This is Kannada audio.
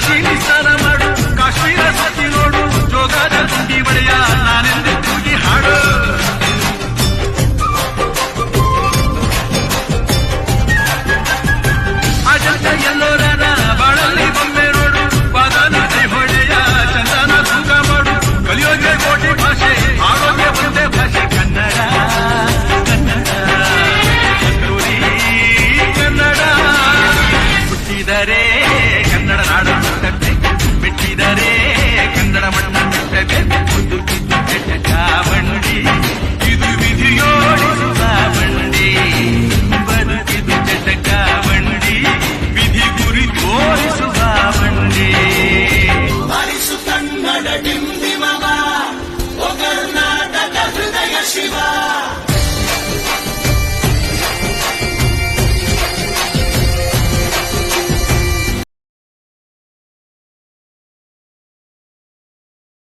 ಕಾಶ್ಮೀರಿ ಸ್ನಾನ ಮಾಡು, ಕಾಶ್ಮೀರ ಸತಿ ನೋಡು, ಜೋಗಾದ ಗುಂಡಿ ಬಳೆಯ ನಾನೆಂದು ಕೂಗಿ ಹಾಡು. ಅಜಂತ ಎಲ್ಲೋರನ ಬಾಳಲ್ಲಿ ಬೊಂಬೆ ನೋಡು ಹೊಳೆಯ ಚಂದನ ತೂಕ ಮಾಡು. ಕೋಟಿ ಭಾಷೆ, ಆರೋಗ್ಯ ಭಾಷೆ, ಕನ್ನಡ ಕನ್ನಡ. ಕನ್ನಡ. ಹುಟ್ಟಿದರೆ Ardently.